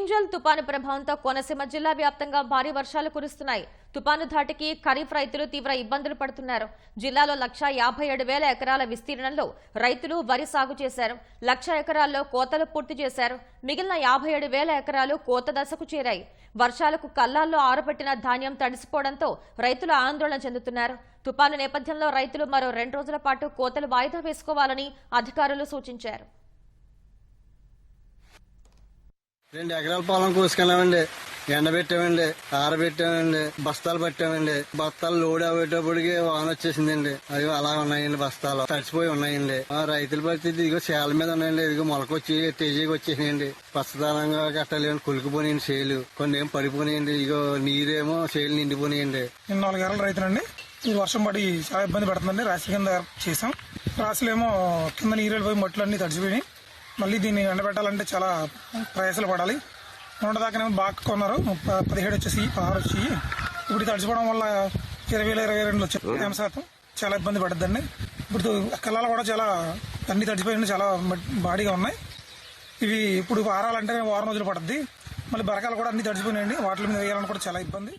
Angel తుపాను ప్రభావంతో కోనసీమ జిల్లా వ్యాప్తంగా భారీ వర్షాలు కురుస్తున్నాయి. తుపాను ధాటికి ఖరీఫ్ రైతులు తీవ్ర ఇబ్బందులు పడుతున్నారు. జిల్లాలో లక్ష యాభై ఏడు వేల ఎకరాల విస్తీర్ణంలో రైతులు వరి సాగు చేశారు. లక్ష ఎకరాల్లో కోతలు పూర్తి చేశారు. మిగిలిన యాభై ఏడు వేల ఎకరాలు కోత దశకు చేరాయి. వర్షాలకు కల్లాల్లో ఆరబెట్టిన ధాన్యం తడిసిపోవడంతో రైతులు ఆందోళన చెందుతున్నారు. తుపాను నేపథ్యంలో రైతులు మరో రెండు రోజుల పాటు కోతలు వాయిదా వేసుకోవాలని అధికారులు సూచించారు. రెండు ఎకరాల పొలం కోసుకెళ్ళామండి. ఎండబెట్టామండి ఆరబెట్టామండి బస్తాలు పట్టామండి. బస్తాలు లోడ్ అయ్యేటప్పటికి వాన వచ్చేసిందండి. అవి అలా ఉన్నాయండి బస్తాలు. తడిచిపోయి ఉన్నాయండి. ఆ రైతుల పరిస్థితి ఇదిగో చేల మీద ఉన్నాయండి. ఇదిగో మొలకొచ్చి తేజీకి వచ్చేసినాయండి. పచ్చదనంగా కట్టాలి కొలికిపోయినాయండి చేలు. కొన్ని ఏం పడిపోయినాయండి. ఇగో నీరేమో చేలు నిండిపోయినాయండి. నేను నాలుగేళ్ళ రైతులండి. ఈ వర్షం పడి చాలా ఇబ్బంది పడుతుందండి. రాశి కింద చేసాం రాసులేమో కింద నీరు వెళ్ళిపోయి మట్లు తడిచిపోయినాయి మళ్ళీ దీన్ని ఎండబెట్టాలంటే చాలా ప్రయాసాలు పడాలి. మొన్నటిదాకానేమో బాగా కొన్నారు. పదిహేడు వచ్చేసి పదహారు వచ్చి ఇప్పుడు తడిచిపోవడం వల్ల ఇరవై వేల ఇరవై రెండు వచ్చాయి తేమ శాతం చాలా ఇబ్బంది పడుతుందండి ఇప్పుడు కళ్ళాలు కూడా చాలా అన్ని తడిచిపోయి చాలా బాడీగా ఉన్నాయి. ఇవి ఇప్పుడు ఆరాలంటే వారం రోజులు పడుద్ది. మళ్ళీ బరకాలు కూడా అన్ని తడిచిపోయినాయండి. వాటి మీద వేయాలని కూడా చాలా ఇబ్బంది.